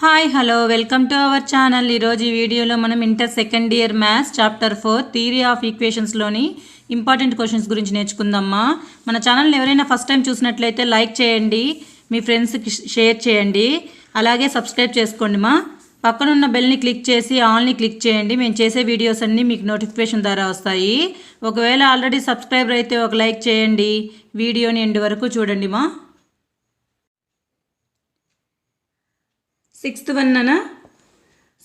Hi hello welcome to our channel ఈరోజు ఈ వీడియోలో మనం inter second year maths chapter four theory of ఈక్వేషన్స్లోని important questions గురించి నేర్చుకుందామా. మన ఛానల్ని ఎవరైనా ఫస్ట్ టైం చూసినట్లయితే లైక్ చేయండి మీ ఫ్రెండ్స్కి షేర్ చేయండి అలాగే సబ్స్క్రైబ్ చేసుకోండి మా. పక్కనున్న బెల్ని క్లిక్ చేసి ఆల్ని క్లిక్ చేయండి మేము చేసే వీడియోస్ అన్నీ మీకు నోటిఫికేషన్ ద్వారా వస్తాయి. ఒకవేళ ఆల్రెడీ సబ్స్క్రైబర్ అయితే ఒక లైక్ చేయండి వీడియోని ఎండ్ వరకు చూడండి మా. సిక్స్త్ వన్ అనా?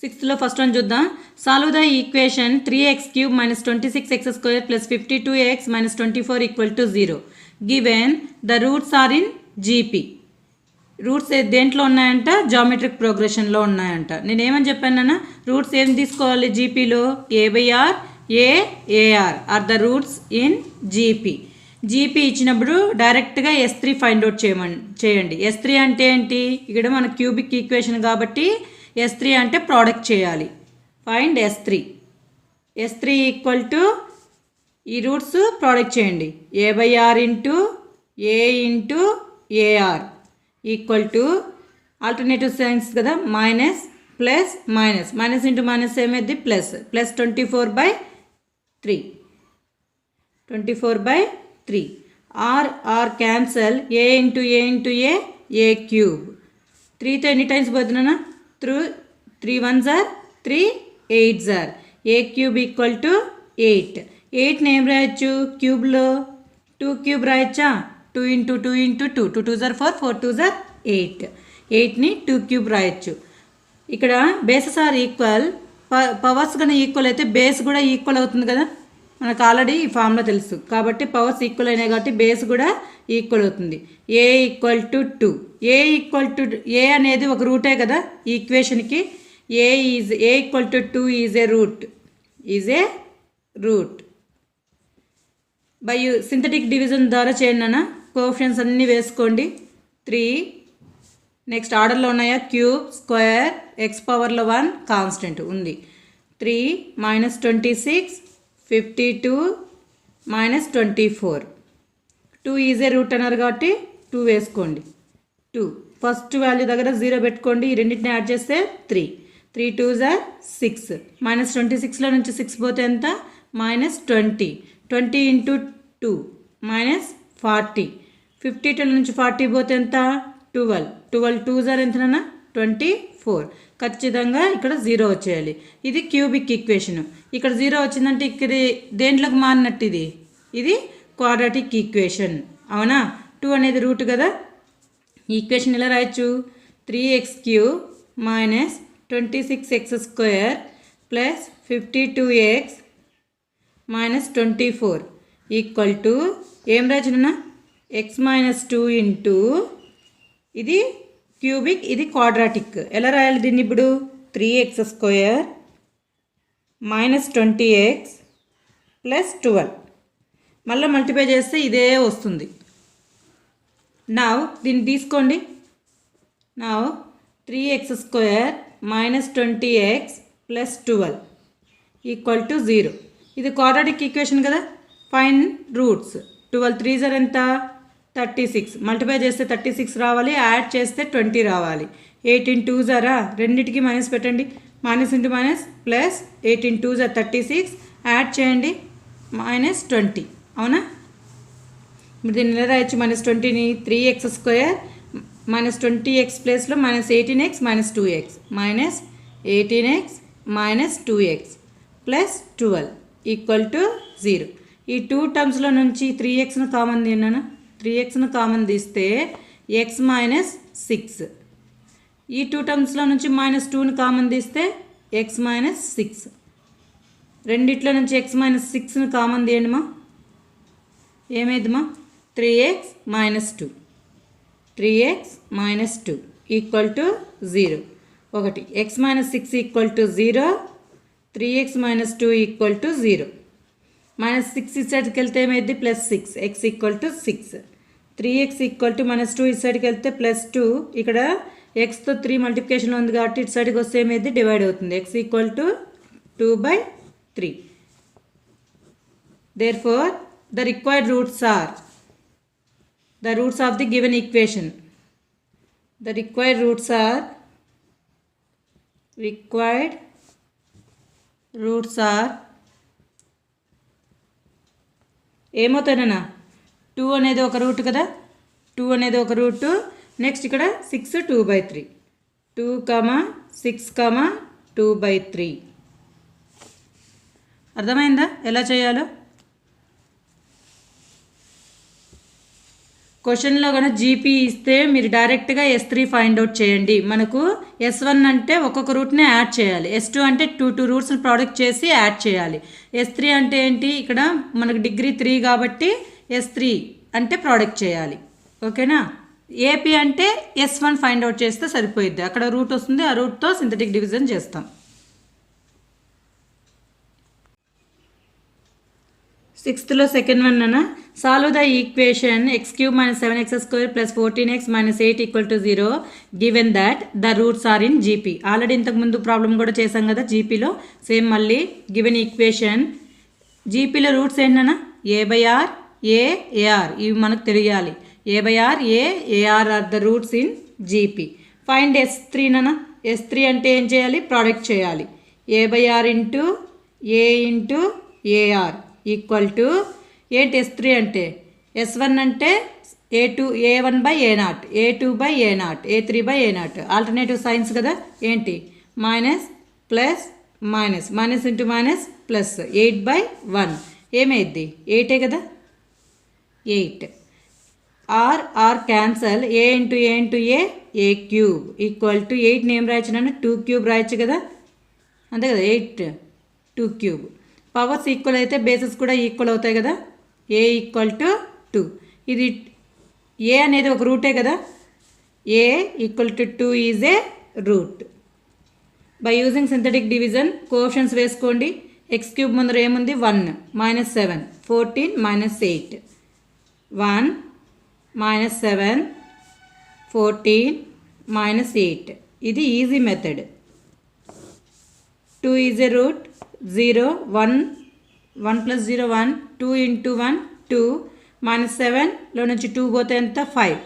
సిక్స్త్లో ఫస్ట్ వన్ చూద్దాం. Solve the equation three x cube minus twenty six x square plus fifty two x minus twenty four equal to zero. Given the roots are in GP. Roots దేంట్లో ఉన్నాయంట? Geometric ప్రోగ్రెషన్లో ఉన్నాయంట. నేను ఏమని చెప్పానన్నా roots ఏం తీసుకోవాలి? జీపీలో? A by r? A a r are the roots in GP. GP ఇచ్చినప్పుడు డైరెక్ట్గా yes three find out చేయమని చేయండి. ఎస్ త్రీ అంటే ఏంటి? ఇక్కడ మన క్యూబిక్ ఈక్వేషన్ కాబట్టి ఎస్ త్రీ అంటే ప్రోడక్ట్ చేయాలి. Find S three S three equal to ఈ రూట్స్ ప్రోడక్ట్ చేయండి. A by r into a into a r equal to alternative signs కదా? Minus plus minus minus into minus ఏమైంది plus plus twenty four by three twenty four by three r r cancel a into a into a a cube త్రీతో ఎన్ని times పోతున్నానా through three one are three eight are a cube equal to eight ఎయిట్ని ఏం రాయొచ్చు? క్యూబ్లో two cube రాయొచ్చా? Two into two into two two two are four four two are eight ఎయిట్ని two cube రాయొచ్చు. ఇక్కడ bases are equal ప powers కన్నా equal అయితే base కూడా equal అవుతుంది కదా? మనకు ఆల్రెడీ ఈ ఫామ్లో తెలుసు. కాబట్టి పవర్స్ ఈక్వల్ అయినాయి కాబట్టి బేస్ కూడా ఈక్వల్ అవుతుంది. A equal to two. A equal to a అనేది ఒక రూటే కదా ఈ ఈక్వేషన్కి. A is a equal to two is a root. Is a root. By synthetic division ద్వారా చేయండి అన్న అన్నీ వేసుకోండి. త్రీ. నెక్స్ట్ ఆర్డర్లో ఉన్నాయా? క్యూబ్ స్క్వేర్ ఎక్స్ పవర్లో వన్ కాన్స్టెంట్ ఉంది. Three minus twenty six fifty two minus twenty four two easy root అన్నారు కాబట్టి టూ వేసుకోండి. టూ ఫస్ట్ వాల్యూ దగ్గర జీరో పెట్టుకోండి. ఈ రెండింటిని యాడ్ చేస్తే three three two are six minus twenty సిక్స్లో నుంచి సిక్స్ పోతే ఎంత? Minus twenty twenty into two minus forty fifty two నుంచి ఫార్టీ పోతే ఎంత? ట్వెల్వ్ ట్వెల్వ్ టూ జార్ ఎంతనన్నా ట్వంటీ ఫోర్. ఖచ్చితంగా ఇక్కడ జీరో వచ్చేయాలి. ఇది క్యూబిక్ ఈక్వేషన్. ఇక్కడ జీరో వచ్చిందంటే ఇక్కడ దేంట్లోకి మారినట్టు ఇది? ఇది క్వాడ్రాటిక్ ఈక్వేషన్. అవునా? టూ అనేది రూట్ కదా? ఈక్వేషన్ ఎలా రాయొచ్చు? Three x cube minus twenty six x square plus fifty two x minus twenty four. Equal to ఏం రాజునా ఎక్స్ మైనస్ టూ ఇంటూ ఇది క్యూబిక్ ఇది క్వాడ్రాటిక్. ఎలా రాయాలి దీన్ని ఇప్పుడు? Three x square minus twenty x plus twelve మళ్ళీ multiply చేస్తే ఇదే వస్తుంది. నా దీన్ని తీసుకోండి. నా three x square minus twenty x plus twelve equal to zero ఇది క్వాడ్రాటిక్ ఈక్వేషన్ కదా? Fine roots twelve three are ఎంత? Thirty six. మల్టిప్లై చేస్తే థర్టీ సిక్స్ రావాలి యాడ్ చేస్తే ట్వంటీ రావాలి. ఎయిటీన్ టూ జారా? రెండింటికి మైనస్ పెట్టండి. Minus into minus plus eighteen two are thirty six. Add చేయండి మైనస్ ట్వంటీ. అవునా? ఇప్పుడు దీన్ని ఎలా రాయొచ్చు? Minus ట్వంటీని three x square minus twenty x ప్లేస్లో minus eighteen x minus two x. Minus eighteen x minus two x plus twelve equal to zero. ఈ two టర్మ్స్లో నుంచి త్రీ ఎక్స్ను కామన్ తిన్నాను? త్రీ ఎక్స్ను కామన్ తీస్తే ఎక్స్ మైనస్ సిక్స్ ఈ two టర్మ్స్లో నుంచి మైనస్ టూని కామన్ తీస్తే ఎక్స్ మైనస్ సిక్స్ రెండిట్లో నుంచి ఎక్స్ మైనస్ సిక్స్ని కామన్ తీయండిమా ఏమైందిమా? Three x minus two three x minus two equal to zero ఒకటి x minus six equal to zero three x minus two equal to zero minus six ఇచ్చేటికి వెళ్తే ఏమైంది? Plus six x equal to six three x equal to minus two ఇటు సైడ్కి వెళ్తే plus two ఇక్కడ ఎక్స్తో three multiplication ఉంది కాబట్టి ఇటు సైడ్కి వస్తే ఏమైంది? డివైడ్ అవుతుంది. X equal to two by three therefore the required roots are the roots of the given equation the required roots are required roots are ఏమవుతానన్నా two అనేది ఒక రూట్ కదా? టూ అనేది ఒక రూట్. నెక్స్ట్ ఇక్కడ six two by three two comma six comma two by three అర్థమైందా? ఎలా చేయాలో? క్వశ్చన్లో కనుక జీపీ ఇస్తే మీరు డైరెక్ట్గా ఎస్ త్రీ ఫైండ్ అవుట్ చేయండి. మనకు ఎస్ వన్ అంటే ఒక్కొక్క రూట్నే యాడ్ చేయాలి. ఎస్ టూ అంటే టూ టూ రూట్స్ని ప్రోడక్ట్ చేసి యాడ్ చేయాలి. ఎస్ త్రీ అంటే ఏంటి? ఇక్కడ మనకు డిగ్రీ త్రీ కాబట్టి ఎస్ త్రీ అంటే ప్రోడక్ట్ చేయాలి. ఓకేనా? ఏపీ అంటే ఎస్ వన్ ఫైండ్ అవుట్ చేస్తే సరిపోయిద్ది. అక్కడ రూట్ వస్తుంది ఆ రూట్తో సింథటిక్ డివిజన్ చేస్తాం. సిక్స్త్లో సెకండ్ వన్ అన్న solve the equation x cube minus seven x square plus fourteen x minus eight equal to zero given that the roots are in GP already ఇంతకుముందు problem కూడా చేశాం కదా జీపీలో సేమ్ మళ్ళీ given equation జీపీలో roots ఏంటన్నా? A by r a a r ఇవి మనకు తెలియాలి. A by r a a r are the roots in GP find S త్రీనన్నా S three అంటే ఏం చేయాలి? ప్రోడక్ట్ చేయాలి. A by r into a into a r equal to ఏంటి yes three అంటే? Yes one అంటే a two a one by a not a two by a not a three by a not alternative signs కదా? ఏంటి? Minus plus minus minus into minus plus eight by one ఏమైద్ది? ఎయిటే కదా? Eight. R r cancel. A into a into a a cube. Equal to eight name రాయొచ్చు two cube రాయొచ్చు కదా? అంతే కదా eight two cube. Powers equal అయితే bases కూడా equal అవుతాయి కదా? ఏ ఈక్వల్ టు టూ ఇది ఏ అనేది ఒక రూటే కదా? A equal to two is a root by using synthetic division quotients వేసుకోండి. ఎక్స్ క్యూబ్ ముందర ఏముంది? One minus seven fourteen minus eight one minus seven fourteen minus eight. ఇది easy method. Two is a root zero one one plus zero one two into one two minus సెవెన్లో నుంచి two పోతే ఎంత? Five.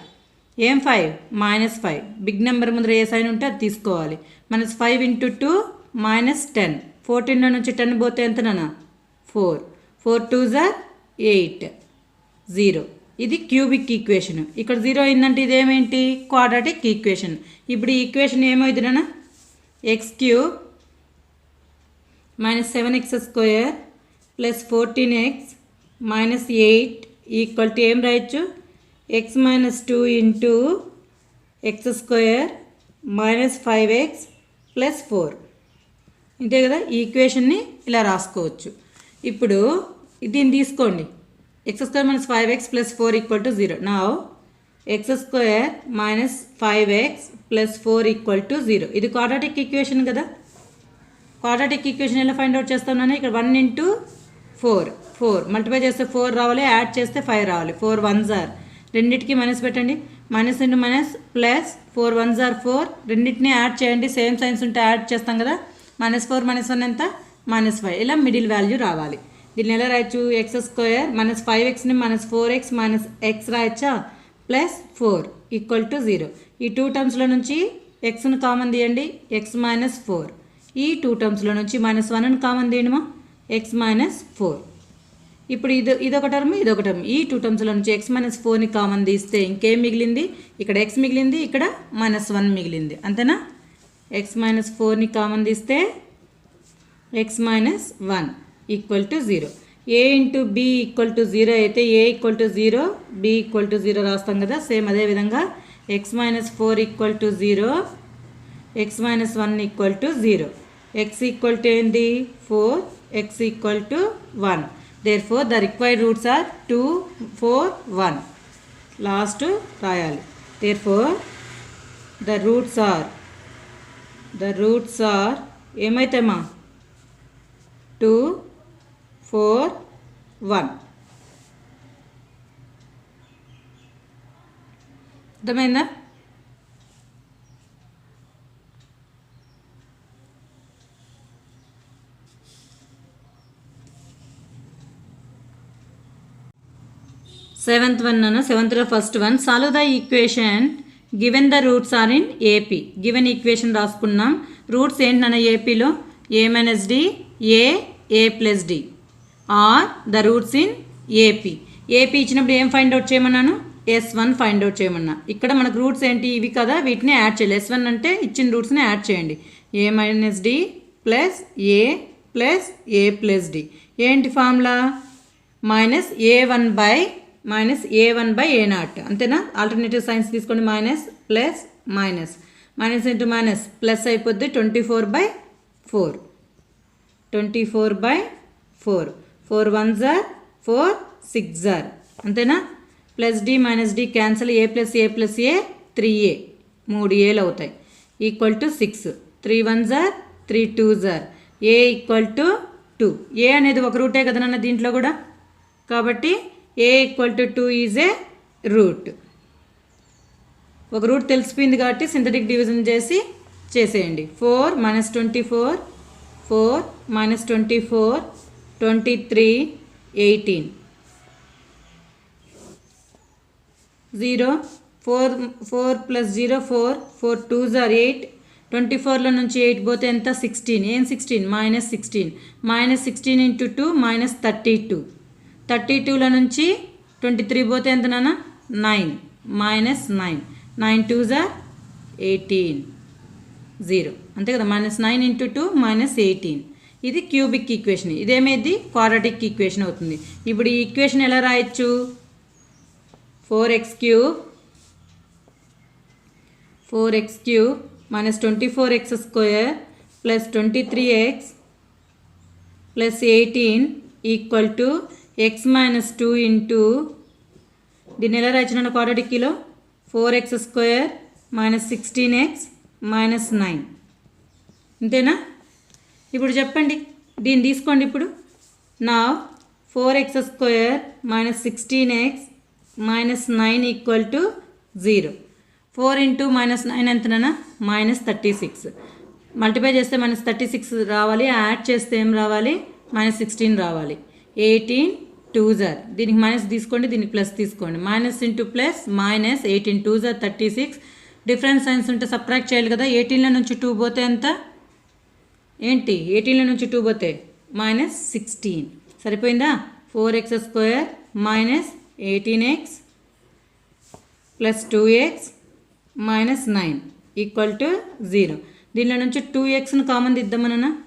ఏం five? Minus five. Big number ముందర ఏ sign ఉంటే అది తీసుకోవాలి. Minus five into two minus ten. ఫోర్టీన్లో నుంచి టెన్ పోతే ఎంత నాన్న? Four. Four two are eight. Zero. ఇది క్యూబిక్ ఈక్వేషన్. ఇక్కడ జీరో అయిందంటే ఇదేమేంటి? Quadratic equation. ఇప్పుడు ఈ ఈక్వేషన్ ఏమైంది x cube minus seven x square plus fourteen x minus eight equal to ఏం రాయొచ్చు? X minus two into x square minus five x plus four. ఇంతే కదా? ఈక్వేషన్ని ఇలా రాసుకోవచ్చు. ఇప్పుడు దీన్ని తీసుకోండి. X square minus five x plus four equal to zero నా x square minus five x plus four equal to zero ఇది క్వాడ్రాటిక్ ఈక్వేషన్ కదా? క్వాడ్రాటిక్ ఈక్వేషన్ ఎలా ఫైండ్ అవుట్ చేస్తామని ఇక్కడ one into four four multiply చేస్తే four రావాలి add చేస్తే five రావాలి. ఫోర్ వన్ జార్ రెండింటికి మైనస్ పెట్టండి. Minus into minus plus four one jar four రెండింటిని యాడ్ చేయండి. సేమ్ సైన్స్ ఉంటే యాడ్ చేస్తాం కదా? మైనస్ ఫోర్ మైనస్ వన్ ఎంత? మైనస్ ఫైవ్ ఇలా మిడిల్ వాల్యూ రావాలి. దీన్ని ఎలా రాయొచ్చు? X square minus five ఎక్స్ని minus four x minus x రాయొచ్చా? Plus four equal to zero ఈ టూ టర్మ్స్లో నుంచి ఎక్స్ను కామన్ తీయండి. ఎక్స్ మైనస్ ఫోర్ ఈ టూ టర్మ్స్లో నుంచి మైనస్ వన్ కామన్ తీయడమా? ఎక్స్ మైనస్ ఫోర్ ఇప్పుడు ఇది ఇదొక టర్మ్ ఇదొక టర్మ్ ఈ టూ టర్మ్స్లో నుంచి ఎక్స్ మైనస్ ఫోర్ని కామన్ తీస్తే ఇంకేం మిగిలింది? ఇక్కడ ఎక్స్ మిగిలింది ఇక్కడ మైనస్ వన్ మిగిలింది. అంతేనా? ఎక్స్ మైనస్ ఫోర్ని కామన్ తీస్తే x minus one equal to zero a into b equal to zero అయితే a equal to zero b equal to zero రాస్తాం కదా. సేమ్ అదే విధంగా x minus four equal to zero x minus one equal to zero x equal to ఏంటి? Four x equal to one therefore the required roots are two four one last రాయాలి. Therefore the roots are the roots are ఏమైతాయమ్మా two four one. అర్థమైందా? Seventh one అన్న సెవెంత్లో first one. Solve the equation. Given the roots are in AP given equation రాసుకున్నాం. Roots ఏంటన్న ఏపీలో a minus d a a plus d are the roots in AP AP ఇచ్చినప్పుడు ఏం find out చేయమన్నాను? S one find out చేయమన్నా. ఇక్కడ మనకు roots ఏంటి? ఇవి కదా వీటిని యాడ్ చేయాలి. ఎస్ వన్ అంటే ఇచ్చిన రూట్స్ని యాడ్ చేయండి. A minus d plus a plus a plus d ఏంటి formula minus a one by minus a one by a naught అంతేనా? ఆల్టర్నేటివ్ సైన్స్ తీసుకోండి. Minus plus minus minus into minus plus అయిపోద్ది. Twenty four by four twenty four by four four one jar four six జార్. అంతేనా? Plus d minus d cancel a plus a plus a three a. మూడు ఏలు అవుతాయి. Equal to six. Three one jar three two jar. A equal to two. A అనేది ఒక రూటే కదా దీంట్లో కూడా? కాబట్టి a equal to two is a root. ఒక రూట్ తెలిసిపోయింది కాబట్టి సింథటిక్ డివిజన్ చేసి చేసేయండి. Four minus twenty four four minus twenty four twenty three eighteen zero four four plus zero four four two jar eight twenty ఫోర్లో నుంచి eight పోతే ఎంత? Sixteen ఏం sixteen minus sixteen minus sixteen into two minus thirty two thirty టూలో నుంచి twenty three పోతే ఎంత నాన్న? Nine minus nine nine two jar eighteen zero అంతే కదా? Minus nine into two minus eighteen ఇది క్యూబిక్ ఈక్వేషన్. ఇదేమైంది? క్వాడ్రాటిక్ ఈక్వేషన్ అవుతుంది. ఇప్పుడు ఈ ఈక్వేషన్ ఎలా రాయొచ్చు? Four x cube four x cube minus twenty four x square plus twenty three x plus eighteen equal to x minus two into దీన్ని ఎలా రాయించిన క్వాడ్రాటిక్లో four x square minus sixteen x minus nine. అంతేనా ఇప్పుడు చెప్పండి. దీన్ని తీసుకోండి ఇప్పుడు. నా four x square minus sixteen x minus nine equal to zero four into minus nine ఎంతనా మైనస్ థర్టీ సిక్స్ మల్టిప్లై చేస్తే మైనస్ థర్టీ సిక్స్ రావాలి. యాడ్ చేస్తే ఏం రావాలి? మైనస్ సిక్స్టీన్ రావాలి. ఎయిటీన్ టూ జార్ దీనికి మైనస్ తీసుకోండి దీనికి ప్లస్ తీసుకోండి. Minus into plus minus eighteen two jar thirty six difference signs ఉంటే సబ్ట్రాక్ట్ చేయాలి కదా. ఎయిటీన్లో నుంచి టూ పోతే ఎంత? ఏంటి? ఎయిటీన్లో నుంచి టూ పోతే మైనస్ సిక్స్టీన్. సరిపోయిందా? Four x square minus eighteen x plus two x minus nine equal to zero. దీనిలో నుంచి టూ ఎక్స్ను కామన్ తీద్దామన్నా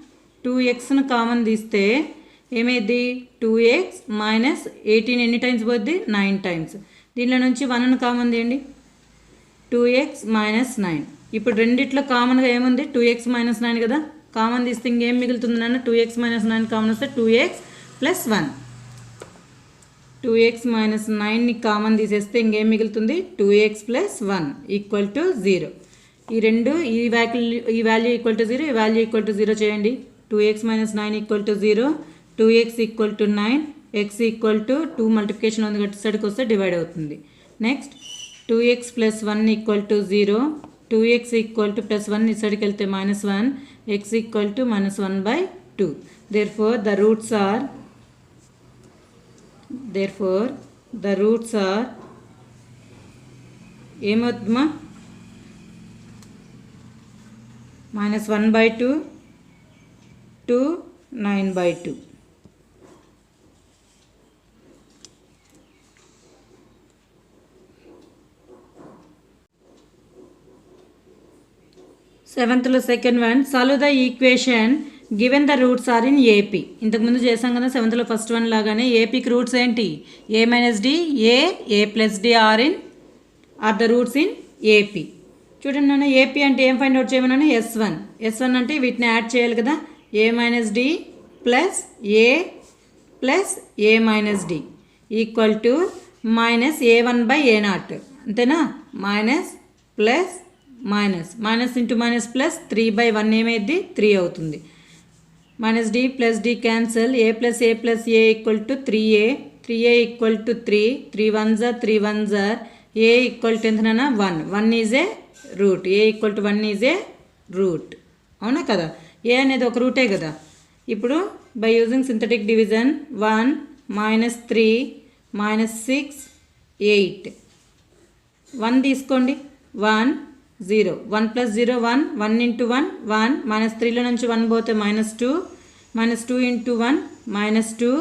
టూ ఎక్స్ను కామన్ తీస్తే ఏమైంది టూ ఎక్స్ మైనస్ ఎయిటీన్ ఎన్ని టైమ్స్ పోద్ది? Nine times. దీనిలో నుంచి వన్ను కామన్ తీయండి. Two x minus nine. ఇప్పుడు రెండిట్లో కామన్గా ఏముంది? టూ ఎక్స్ మైనస్ నైన్ కదా. కామన్ తీస్తే ఇంకేం మిగులుతుంది నాన్న? Two x minus nine common వస్తే two x plus one two x minus నైన్ని common తీసేస్తే ఇంకేం మిగులుతుంది? Two x plus one equal to zero ఈ రెండు ఈ వాల్యూ ఈ వాల్యూ ఈక్వల్ టు జీరో ఈ వాల్యూ ఈక్వల్ టు జీరో చేయండి. Two x minus nine equal to zero two x equal to nine x equal to two multiplication ఉంది కాబట్టి సైడ్కి వస్తే డివైడ్ అవుతుంది. Next two x plus one equal to zero two x equal to plus one ఇసడికి వెళ్తే minus one x equal to minus one by two therefore the roots are therefore the roots are ఏమవుతుందమ్మా minus one by two two nine by two సెవెంత్లో second one. Solve the equation. Given the roots are in AP ఇంతకుముందు చేసాం కదా సెవెంత్లో first one లాగానే ఏపీకి roots ఏంటి? A minus d a a plus d are in are the roots in AP చూడండి నాన్న AP అంటే ఏం ఫైండ్ అవుట్ చేయమన్నాను? ఎస్ వన్ ఎస్ వన్ అంటే వీటిని యాడ్ చేయాలి కదా. A minus d plus a plus a minus d equal to minus a one by a naught అంతేనా? Minus plus minus minus into minus plus three by one ఏమైంది three అవుతుంది. Minus d plus d cancel a plus a plus a equal to three a three a equal to three three one jar three one జార్ a equal to ఎంతనైనా one one is a root a equal to one is a root అవునా కదా? A అనేది ఒక రూటే కదా? ఇప్పుడు by using synthetic division one minus three minus six eight one తీసుకోండి. One zero. One plus zero one. One into one one. Minus త్రీలో నుంచి వన్ పోతే minus two. Minus two into one minus two.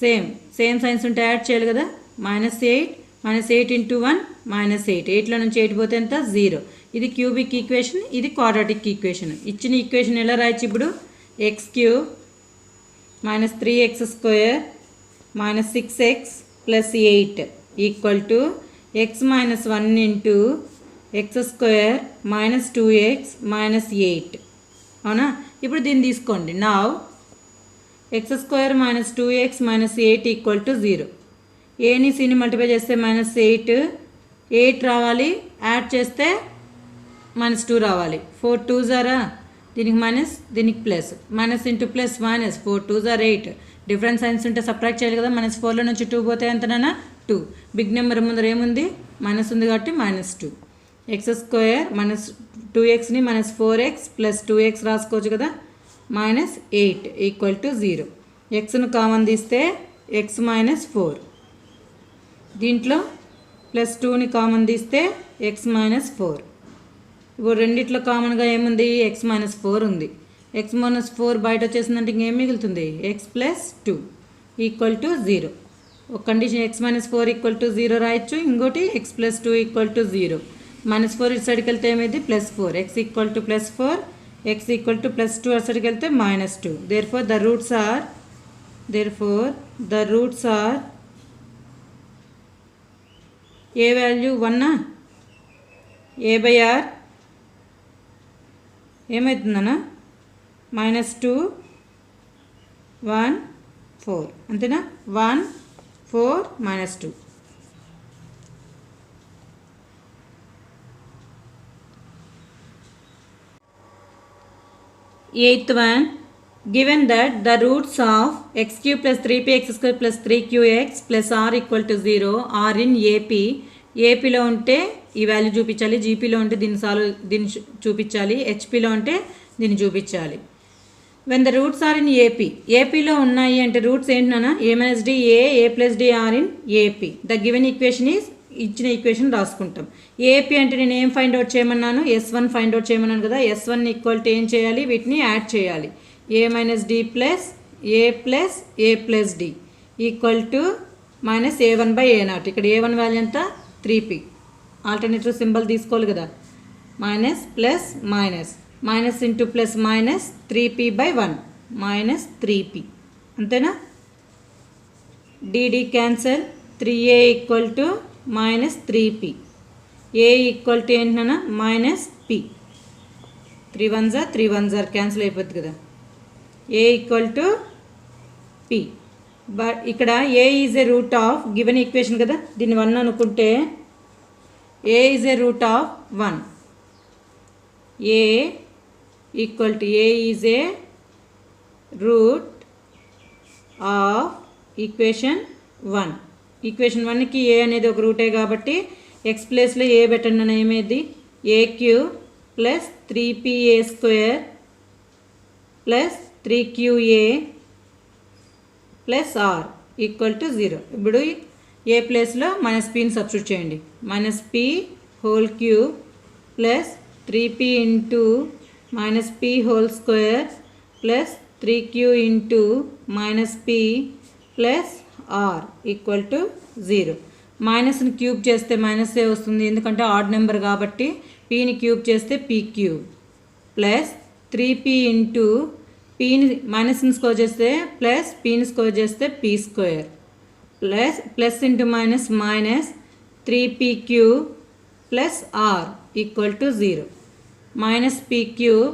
Same. Same signs ఉంటే add చేయాలి కదా. Minus eight minus eight into one minus eight. ఎయిట్లో నుంచి eight పోతే ఎంత? జీరో. ఇది క్యూబిక్ ఈక్వేషన్ ఇది క్వాడ్రాటిక్ ఈక్వేషన్. ఇచ్చిన ఈక్వేషన్ ఎలా రాయొచ్చు ఇప్పుడు? X cube minus three x square minus six x plus eight equal to x minus one into x square minus two x minus eight అవునా? ఇప్పుడు దీన్ని తీసుకోండి. Now x square minus two x minus eight equal to zero ఏని సిని multiply చేస్తే minus eight eight రావాలి. Add చేస్తే minus two రావాలి. ఫోర్ టూ జారా దీనికి మైనస్ దీనికి plus minus into plus minus four two jar eight different signs ఉంటే సపరేట్ చేయాలి కదా. మైనస్ ఫోర్లో నుంచి టూ పోతే ఎంతనైనా టూ బిగ్ నెంబర్ ముందర ఏముంది? మైనస్ ఉంది కాబట్టి minus two x square minus two ఎక్స్ని minus four x plus two x రాసుకోవచ్చు కదా? Minus eight equal to zero. ఎక్స్ను common తీస్తే ఎక్స్ మైనస్ ఫోర్. దీంట్లో ప్లస్ టూని కామన్ తీస్తే ఎక్స్ మైనస్ ఫోర్. ఇప్పుడు రెండిట్లో కామన్గా ఏముంది? ఎక్స్ మైనస్ ఫోర్ ఉంది. ఎక్స్ మైనస్ ఫోర్ బయట వచ్చేసిందంటే ఇంకేం మిగులుతుంది? X plus two equal to zero. ఒక condition x minus four equal to zero రాయొచ్చు ఇంకోటి x plus two equal to zero. Minus four ఇటు సైడ్కి వెళ్తే ఏమైంది? Plus four x equal to plus four x equal to plus two అటు సైడ్కి వెళ్తే minus two therefore the roots are therefore the roots are A value వన్నా a by r ఏమవుతుందన్నా minus two one four అంతేనా? One four minus two eighth one given that the roots of x cube plus three p x square plus three q x plus r equal to zero are in AP ఏపీలో ఉంటే ఈ value చూపించాలి జీపీలో ఉంటే దీన్ని solve దీన్ని చూపించాలి హెచ్పీలో ఉంటే దీన్ని చూపించాలి. When the roots are in AP ఏపీలో ఉన్నాయి అంటే రూట్స్ ఏంటన్నా a minus d a a plus d are in AP the given equation is ఇచ్చిన ఈక్వేషన్ రాసుకుంటాం. ఏపీ అంటే నేను ఏం ఫైండ్ అవుట్ చేయమన్నాను? ఎస్ వన్ ఫైండ్ అవుట్ చేయమన్నాను కదా. ఎస్ వన్ ఈక్వల్ టు ఏం చేయాలి? వీటిని యాడ్ చేయాలి. A minus D plus A plus A plus D equal to minus A one by A not ఇక్కడ ఏ వన్ వాల్యూ ఎంత? త్రీ పి ఆల్టర్నేటివ్ సింబల్ తీసుకోవాలి కదా. Minus plus minus minus into plus minus three P by one minus three P అంతేనా? D D cancel three A equal to minus three P A equal to ఏంటన్నా minus P three one జార్ three one జార్ cancel అయిపోద్ది కదా. A equal to P but ఇక్కడ A is A root of given equation కదా. దీన్ని one అనుకుంటే A is A root of one A equal to A is A root of equation one equation వన్కి ఏ అనేది ఒక రూటే కాబట్టి ఎక్స్ ప్లేస్లో ఏ పెట్టండి అని ఏమేది? A Q plus three PA square plus three QA plus R equal to zero ఇప్పుడు ఏ ప్లేస్లో మైనస్ పిని సబ్స్టిట్యూట్ చేయండి. Minus P whole cube plus three P into minus P whole square plus three Q into minus P plus R equal to zero మైనస్ని cube చేస్తే మైనసే వస్తుంది? ఎందుకంటే odd number కాబట్టి పీని క్యూబ్ చేస్తే P cube plus three P into పీని మైనస్ని square చేస్తే plus పీని స్కోర్ చేస్తే P square plus plus into minus minus three P Q plus R equal to zero minus P cube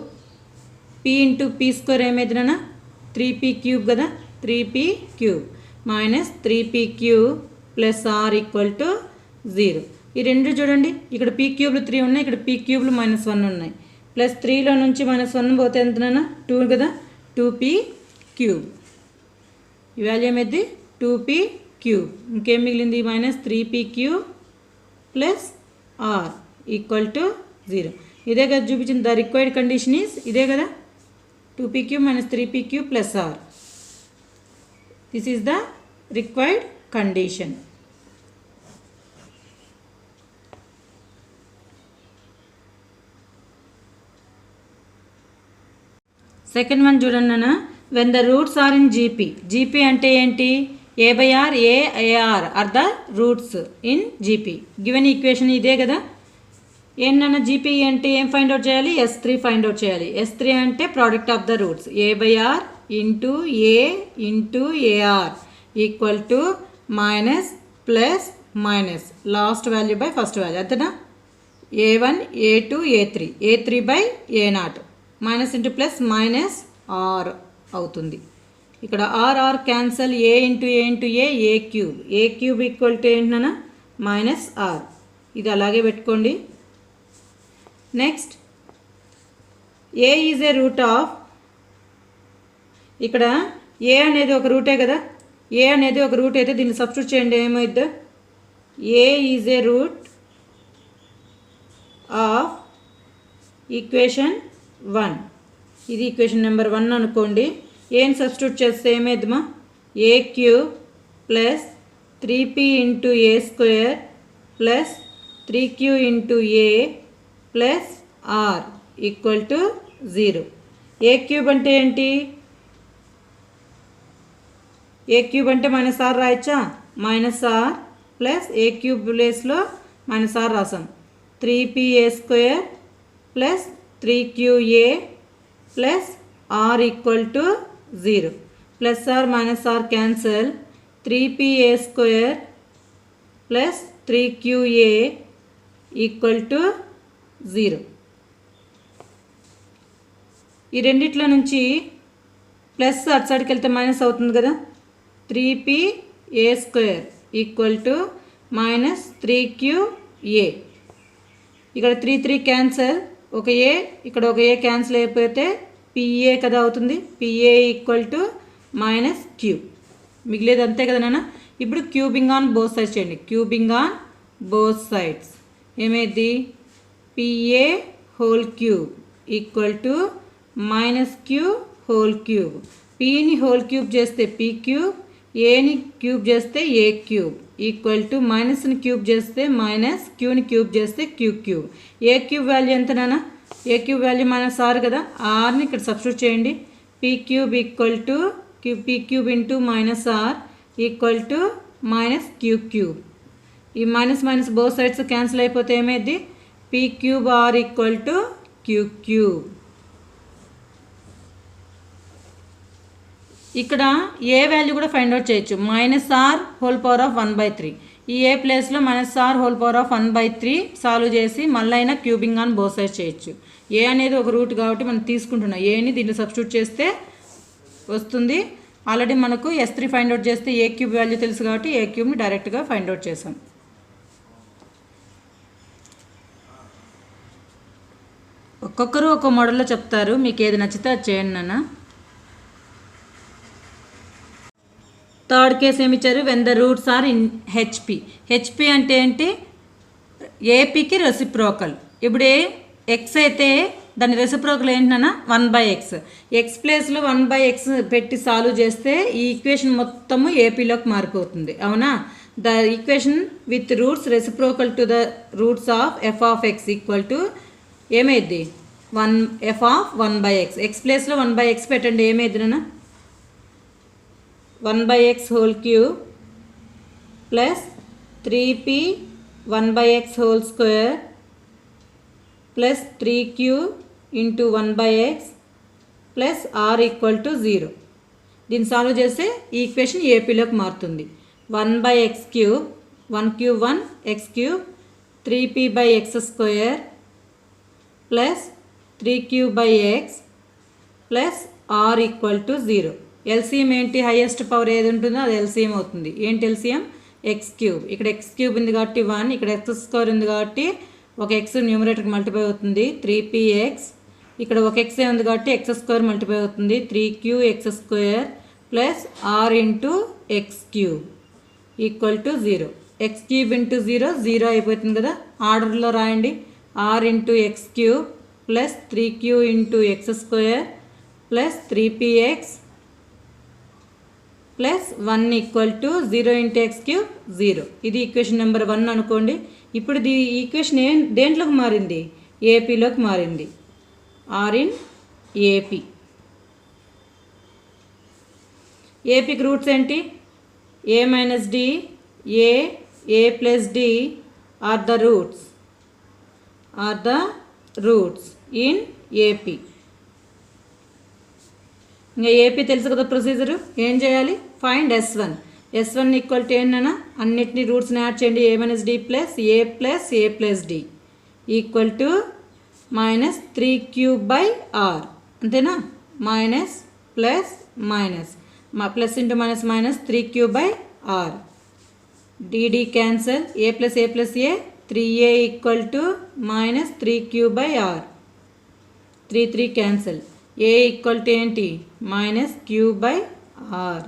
P into P square ఏమైందినా three P cube కదా? Three P cube minus three P plus R equal to zero ఈ రెండు చూడండి. ఇక్కడ P క్యూబ్లు three ఉన్నాయి ఇక్కడ P క్యూబ్లు minus one ఉన్నాయి. ప్లస్ త్రీలో నుంచి మైనస్ వన్ పోతే ఎంతనైనా టూ కదా? టూ పీ క్యూబ్ ఈ వాల్యూ ఏమైంది టూ పీ క్యూబ్ ఇంకేం మిగిలింది? Minus three P cube plus R equal to zero ఇదే కదా చూపించింది ద రిక్వైర్డ్ కండిషన్ ఈస్ ఇదే కదా? Two P cube minus three P cube plus R this is the required condition second one చూడండి when the roots are in GP GP అంటే ఏంటి? A by R A R the roots in GP given equation ఇదే కదా. ఏంటన్నా GP అంటే ఏం find out చేయాలి? Yes three find out చేయాలి. ఎస్ త్రీ అంటే product of the roots A by R into A into AR equal to minus plus minus last value by first value అంతేనా A one A two A three A three by A not minus into plus minus R అవుతుంది. ఇక్కడ R R cancel A into A into A A cube A cube equal to ఏంటన్నా minus R ఇది అలాగే పెట్టుకోండి. Next A is A root of ఇక్కడ A అనేది ఒక రూటే కదా? ఏ అనేది ఒక రూట్ అయితే దీన్ని సబ్స్టిట్యూట్ చేయండి. ఏమైద్దు? A is A root of equation one. ఇది ఈక్వేషన్ నెంబర్ వన్ అనుకోండి. ఏం సబ్స్టిట్యూట్ చేస్తే ఏమైద్దిమా? A cube plus three P into A square plus three Q into A plus R equal to zero. A cube అంటే ఏంటి? A cube అంటే minus R రాయచ్చా? Minus R plus A cube ప్లేస్లో minus R రాసాం. Three P A square plus three Q A plus R equal to zero. Plus R minus R cancel. Three P A square plus three Q A equal to zero. ఈ రెండిట్లో నుంచి plus అటు సైడ్కి వెళ్తే minus అవుతుంది కదా? Three P A square equal to minus three Q A. ఇక్కడ three three cancel. ఒక ఏ ఇక్కడ ఒక ఏ క్యాన్సిల్ అయిపోతే పిఏ కదా అవుతుంది? PA equal to minus Q. మిగిలేదు అంతే కదా నాన్న? ఇప్పుడు క్యూబింగ్ ఆన్ బోత్ సైడ్స్ చేయండి. Cubing on both sides. ఏమైంది? P A whole cube equal to minus Q whole cube. పిని whole cube చేస్తే పీ క్యూబ్ ఏని క్యూబ్ చేస్తే ఏ క్యూబ్? ఈక్వల్ టు మైనస్ని క్యూబ్ చేస్తే మైనస్ క్యూని క్యూబ్ చేస్తే Q cube. A cube value ఎంత A cube value minus R కదా? ఆర్ని ఇక్కడ సబ్స్టిట్యూట్ చేయండి. P cube equal to Q P cube into minus R equal to minus Q cube. ఈ minus minus both sides cancel అయిపోతే ఏమైంది P cube R equal to Q cube. ఇక్కడ A value కూడా find out చేయొచ్చు. Minus R whole power of one by three ఈ A ప్లేస్లో minus R whole power of one by three solve చేసి మళ్ళీ అయినా క్యూబింగ్ ఆన్ బోత్ సైడ్ చేయొచ్చు. ఏ అనేది ఒక రూట్ కాబట్టి మనం తీసుకుంటున్నాం. ఏని దీంట్లో సబ్స్టిట్యూట్ చేస్తే వస్తుంది. ఆల్రెడీ మనకు ఎస్ త్రీ ఫైండ్ అవుట్ చేస్తే ఏ క్యూబ్ వాల్యూ తెలుసు కాబట్టి ఏ క్యూబ్ని డైరెక్ట్గా ఫైండ్ అవుట్ చేసాం. ఒక్కొక్కరు ఒక్కో మోడల్లో చెప్తారు. మీకు ఏది నచ్చితే అది చేయండి నాన్న. థర్డ్ కేసు ఏమి ఇచ్చారు when the roots are in HP HP అంటే ఏంటి? ఏపీకి రెసిప్రోకల్ ఇప్పుడు ఏ ఎక్స్ అయితే దాని రెసిప్రోకల్ ఏంటన్నా వన్ బై ఎక్స్ ఎక్స్ ప్లేస్లో వన్ బై ఎక్స్ పెట్టి సాల్వ్ చేస్తే ఈ ఈక్వేషన్ మొత్తము ఏపీలోకి మారిపోతుంది అవునా? The equation with roots reciprocal to the roots of F of X equal to ఏమైద్ది? One F of one by X X ప్లేస్లో వన్ బై ఎక్స్ పెట్టండి. ఏమైద్ది నాన్న? One by X whole cube plus three P one by X whole square plus three Q into one by X plus R equal to zero దీన్ని solve చేస్తే ఈ equation ఏపీలోకి మారుతుంది. One by X cube one cube one X cube three P by X square plus three Q by X plus R equal to zero LCM ఏంటి highest power ఏది ఉంటుందో అది LCM అవుతుంది. ఏంటి ఎల్సిఎం? ఎక్స్ క్యూబ్ ఇక్కడ X cube ఉంది కాబట్టి one ఇక్కడ ఎక్స్ స్క్వేర్ ఉంది కాబట్టి ఒక ఎక్స్ న్యూమరేటర్కి మల్టిప్లై అవుతుంది. త్రీ పీ ఎక్స్ ఇక్కడ ఒక ఎక్స్ ఉంది కాబట్టి ఎక్స్ స్క్వేర్ మల్టిప్లై అవుతుంది. Three Q X square plus R into X cube equal to zero X cube into zero zero అయిపోతుంది కదా? ఆర్డర్లో రాయండి. R into X cube plus three Q into X square plus three P X plus one equal to zero into X cube zero. ఇది equation number one అనుకోండి. ఇప్పుడు దీ equation ఏ దేంట్లోకి మారింది? ఏపీలోకి మారింది. R in AP. ఏపీకి రూట్స్ ఏంటి? A minus D A A plus D are the roots. Are the roots in AP. ఇంకా ఏపీ తెలుసు కదా ప్రొసీజరు. ఏం చేయాలి? Find S one S one equal to ఏంటన్నా అన్నిటిని రూట్స్ని యాడ్ చేయండి. A minus D plus A plus A plus D equal to minus three cube by R అంతేనా? మైనస్ ప్లస్ మైనస్ మా plus into minus minus three cube by R D D cancel A plus A plus A three A equal to minus three cube by R three three cancel A equal to ఏంటి minus Q by R.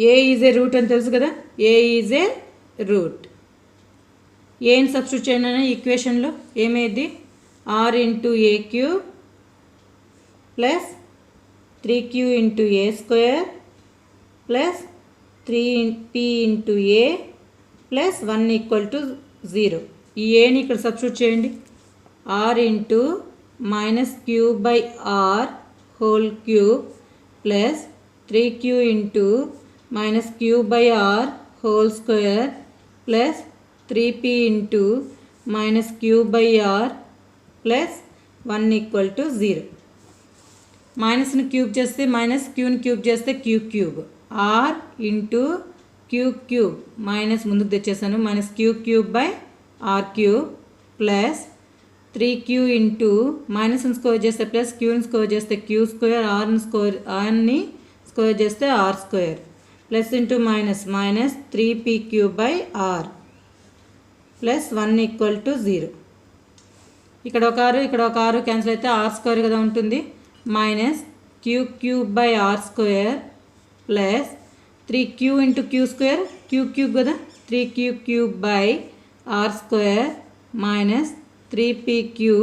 A is A root అని తెలుసు కదా? A is A root. ఏం substitute చేయండి ఈక్వేషన్లో ఏమైంది? R into A Q plus three Q into A square plus three P into A plus one equal to zero. ఈ ఏని ఇక్కడ సబ్స్టిట్యూట్ చేయండి. R into minus Q by R whole cube plus three Q into minus Q by R whole square plus three P into minus Q by R plus one equal to zero మైనస్ని cube చేస్తే minus క్యూని cube చేస్తే Q cube R into Q cube minus ముందుకు తెచ్చేసాను. Minus Q cube by R cube plus three Q into మైనస్ని square చేస్తే plus క్యూని square చేస్తే Q square ఆర్ని square ఆర్ని square చేస్తే R square. Plus into minus minus three P Q by R. Plus one equal to zero. ఇక్కడ ఒక ఆరు ఇక్కడ ఒక ఆరు క్యాన్సిల్ అయితే ఆర్ స్క్వేర్ కదా ఉంటుంది. Minus Q cube by R square plus three Q into Q square Q cube కదా? Three Q cube by R square minus three P Q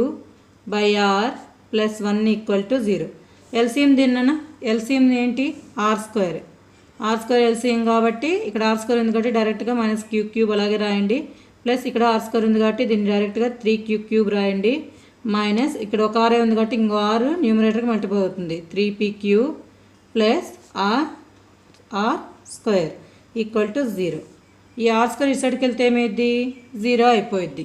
by R plus one equal to zero. LCM దీన్న LCM ఏంటి? R square. R square LCM కాబట్టి ఇక్కడ are square ఉంది కాబట్టి డైరెక్ట్గా minus Q cube అలాగే రాయండి. Plus ఇక్కడ ఆర్ స్క్వేర్ ఉంది కాబట్టి దీన్ని డైరెక్ట్గా త్రీ క్యూ క్యూబ్ రాయండి. మైనస్ ఇక్కడ ఒక ఆరే ఉంది కాబట్టి ఇంకో ఆరు న్యూమరేటర్కి మల్టిపై అవుతుంది. Three P Q plus R R square equal to zero. ఈ ఆర్ స్క్వేర్ ఈ సైడ్కి వెళ్తే ఏమైంది జీరో అయిపోయిద్ది.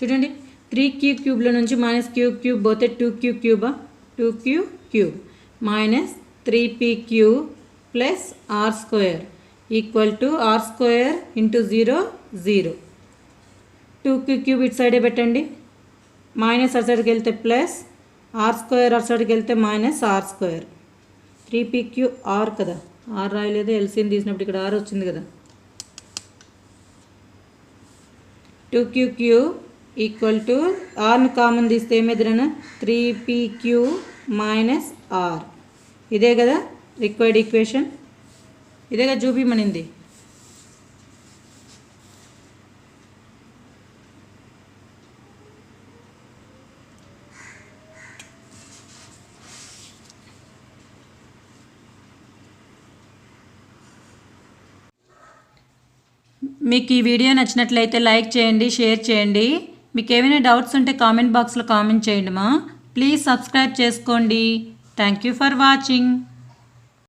చూడండి. త్రీ క్యూ క్యూబ్లో నుంచి మైనస్ క్యూబ్ క్యూబ్ పోతే two Q Cuba two Q cube minus three P Q plus R square equal to R square into zero zero two Q cube ఇటు సైడే పెట్టండి. మైనస్ అటు సైడ్కి వెళ్తే ప్లస్ ఆర్ స్క్వేర్ అటు సైడ్కి వెళ్తే minus R square three P Q R కదా. ఆర్ రాయలేదు ఎల్సీని తీసినప్పుడు ఇక్కడ ఆర్ వచ్చింది కదా. Two Q Q equal to ఆర్ను common తీస్తే ఏమిద్రను three P Q minus R ఇదే కదా రిక్వైర్డ్ ఈక్వేషన్ ఇదే కదా చూపిమనింది మీకు ఈ వీడియో నచ్చినట్లయితే లైక్ చేయండి షేర్ చేయండి. మీకు ఏమైనా డౌట్స్ ఉంటే కామెంట్ బాక్స్లో కామెంట్ చేయండి మా. ప్లీజ్ సబ్స్క్రైబ్ చేసుకోండి. Thank you for watching.